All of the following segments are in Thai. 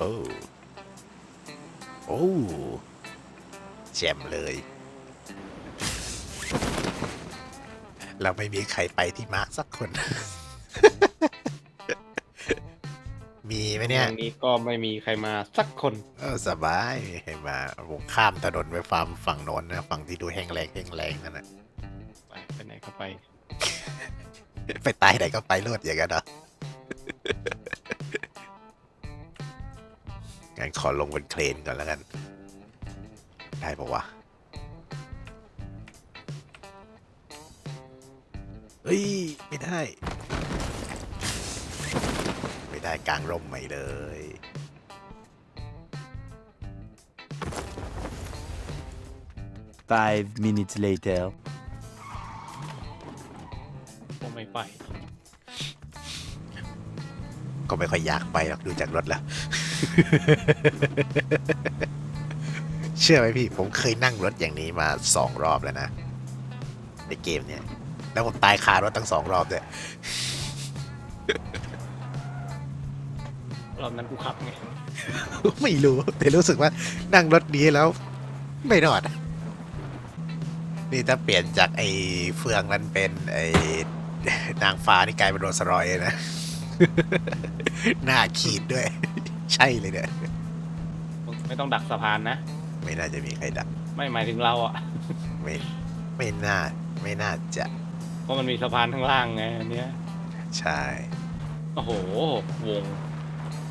โอ้โอ้แจ่มเลย เราไม่มีใครไปที่มาร์กสักคน มีไหมเนี่ยทางนี้ก็ไม่มีใครมาสักคนเออสบายให้มาผมข้ามถนนไปฟาร์มฝั่งโน้นนะฝั่งที่ดูแห้งแรงแห้งแรงนั่นนะไปไปไหนก็ไป ไปตายไหนก็ไปรวดอย่างนั้นเหรอ งั้นขอลงบนเครนก่อนแล้วกัน ได้ปะวะเฮ้ย ไม่ได้ ไม่ได้กลางร่มไม่เลย Five minutes later. ก็ไม่ไป ก็ไม่ค่อยอยากไปหรอกดูจากรถแล้ว เชื่อไหมพี่ ผมเคยนั่งรถอย่างนี้มาสองรอบแล้วนะ ในเกมเนี่ยแล้วผมตายคารถตั้งสองรอบด้วยรอบนั้นกูขับไง ไม่รู้ แต่รู้สึกว่านั่งรถนี้แล้ว ไม่รอดอะนี่ถ้าเปลี่ยนจากไอ้เฟืองนั้นเป็นไอ้นางฟ้านี่กลายเป็นโรลสรอยเลยนะ หน้าขีดด้วย ใช่เลยเนี่ยมึงไม่ต้องดักสะพานนะ ไม่น่าจะมีใครดัก ไม่หมายถึงเราอะ ไม่ไม่น่าไม่น่าจะเพราะมันมีสะพานข้างล่างไงอันเนี้ยใช่ โอ้โห วง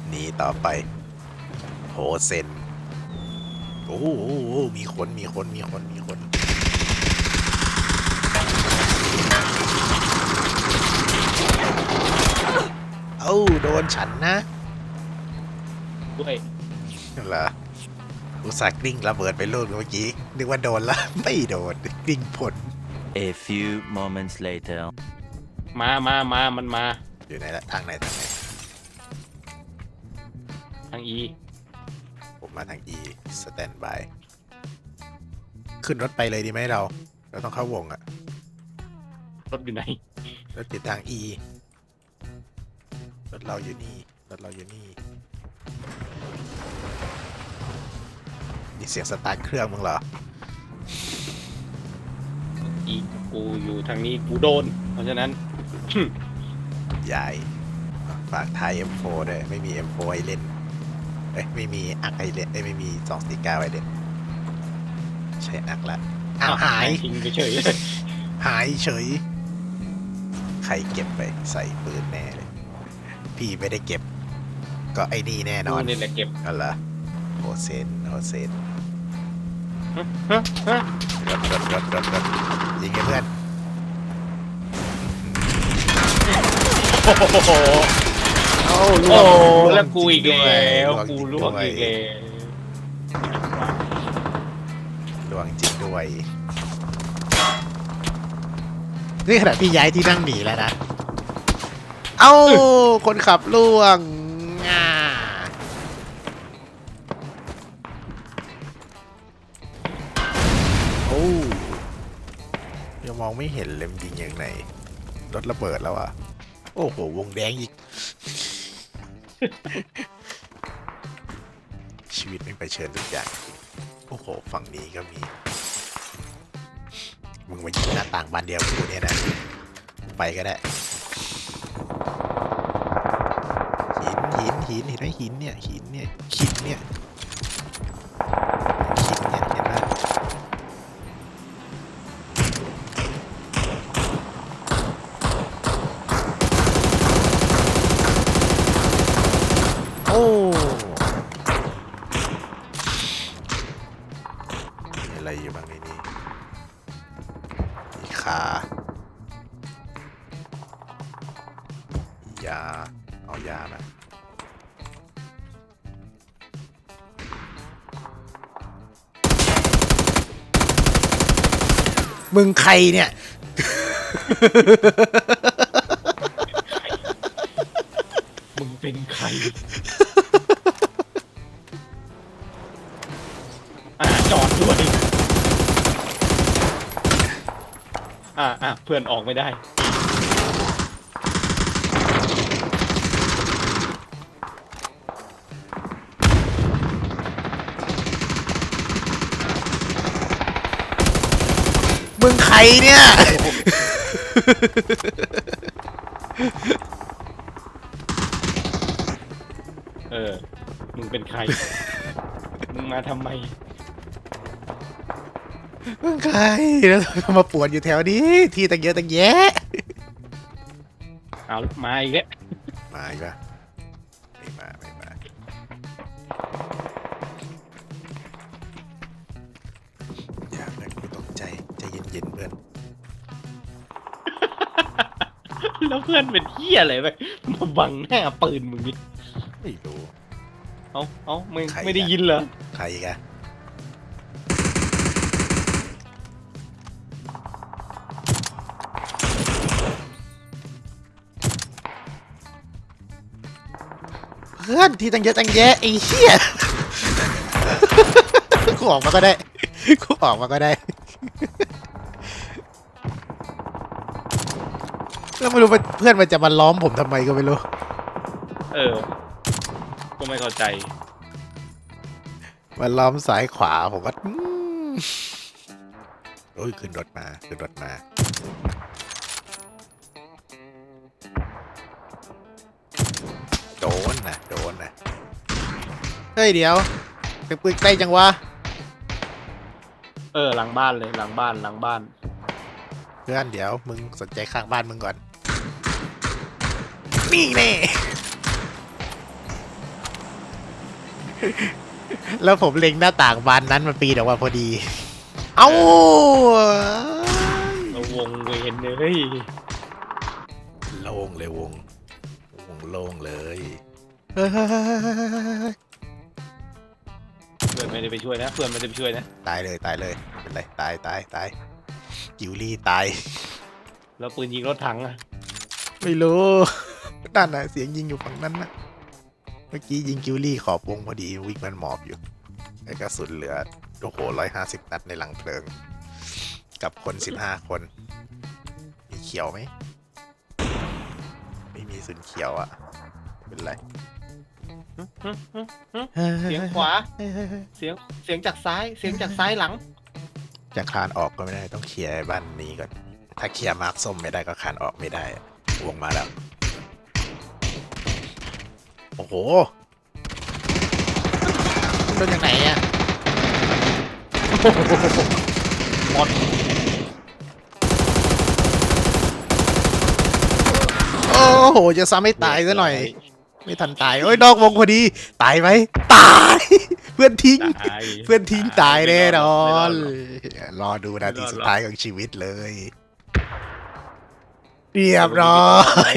หนีต่อไป โหเซนโอ้โหมีคนมีคนมีคนมีคนเอ้าโดนฉันนะ ด้วยเหรออุตส่าห์กลิ้งระเบิดไปลูกเมื่อกี้ นึกว่าโดนละ ไม่โดนกลิ้งผล A few moments later. มามามามันมาอยู่ไหนละทางไหนทางไหน ทางอี ผมมาทาง E สแตนบาย ขึ้นรถไปเลยดีไหมเรา เราต้องเข้าวงอะรถอยู่ไหน รถติดทาง E รถเราอยู่นี่ รถเราอยู่นี่ นี่เสียงสตาร์ทเครื่องมึงเหรออีกูอยู่ทางนี้กูโดน เพราะฉะนั้น ใหญ่ฝากถ่าย M4 ด้วยไม่มี M4 ให้เล่นเอ้ยไม่มีอักให้เล่นเอ้ยไม่มี249ให้เล่นใช้อักละอ้าวหาย ทิ้งไปเฉยหายเฉย ใครเก็บไปใส่ปืนแน่เลย พี่ไม่ได้เก็บ ก็ไอ้นี่แน่นกูอนนี่แหละเก็บ อะไรอโอเซนโอเซน ฮะฮะรถรถรถรถรถยิงไงเพื่อนโอ้โหเอ้าโอ้ร่แล้วกูอีกแล้วจริกูงล่วงด้วยอีกแล้วล่วงจริงด้วยนี่ขณะพี่ย้ายที่นั่งหนีแล้วนะ เอ้า คนขับล่วง ยังมองไม่เห็นเลยมันยิงอย่างไหนรถระเบิดแล้วอะ โอ้โห วงแดงอีก ชีวิตไม่ไปเชิญทุกอย่าง โอ้โห ฝั่งนี้ก็มี มึงมายิงหน้าต่างบานเดียวกูเนี่ยนะ ไปก็ได้ หินหินหินเห็นไหมหินเนี่ย หินเนี่ยหินเนี่ยา ยา เอายามามึงใครเนี่ย มึงเป็นใคร อ่าอ่าเพื่อนออกไม่ได้ มึงใครเนี่ย เออ มึงเป็นใคร มึงมาทำไม ใครแล้วมาปวดอยู่แถวนี้ ที่ตั้งเยอะตั้งแยะ เอามาอีกแล้วมาอีกปะไม่มาไม่มาอย่าเพื่อนกูตกใจใจเย็นๆเพื่อนแล้วเพื่อนเป็นเหี้ยอะไรไปมาบังหน้าปืนมึงนี่ไม่รู้ เอาเอามึงใคร ไม่ได้อะยินเหรอ ใครอีกันเพื่อนที่ตั้งเยอะตั้งแยะไอ้เหี้ยกูออกมาก็ได้กูออกมาก็ได้ แล้วไม่รู้ว่าเพื่อนมันจะมาล้อมผมทำไมก็ไม่รู้ เออ ก็ไม่เข้าใจ มันล้อมซ้ายขวาผมก็อืมโอ้ยขึ้นรถมาขึ้นรถมา ฮ้ยเดี๋ยวเป็นปืนใกล้จังวะเออหลังบ้านเลยหลังบ้านหลังบ้าน เพื่อนเดี๋ยวมึงสนใจข้างบ้านมึงก่อน นี่แน่ แล้วผมเล็งหน้าต่างบานนั้นมันปีนออกมาพอดี เอ้า เราวงเวนเลยโล่งเลยวง วงโล่งเลย เฮ้ยเพื่อน ไม่ได้ไปช่วยนะ เพื่อนไม่ได้ไปช่วยนะ ตายเลยตายเลยไม่เป็นไรตายตายตายกิวลี่ตาย แล้วปืนยิงรถถังอะไม่รู้นั่นน่ะเสียงยิงอยู่ฝั่งนั้นนะเมื่อกี้ยิงกิวลี่ขอบวงพอดีวิ่งมันหมอบอยู่ไอ้กระสุนเหลือโอ้โหร้อยห้าสิบนัดในหลังเพลิง กับคนสิบห้าคน มีเขียวไหม ไม่มีสุนเขียวอะ่ะไม่เป็นไรฮึฮึฮึ เสียงขวา เสียง เสียงจากซ้าย เสียงจากซ้ายหลัง จะคลานออกก็ไม่ได้ต้องเคลียร์ไอ้บ้านนี้ก่อน ถ้าเคลียร์มาร์คส้มไม่ได้ก็คลานออกไม่ได้อะวงมาแล้ว โอ้โหมันโดนจากไหนอะหมดโอ้โห จะซ้ำให้ตายซะหน่อย ไม่ทันตายโอ้ยนอกวงพอดี ตายไหมตาย เพื่อนทิ้ง ตายเพื่อนทิ้งตายแน่นอนไม่รดหรกรอดูนาทีไม่รอดหรอกสุดท้ายของชีวิตเลย เรียบร้อย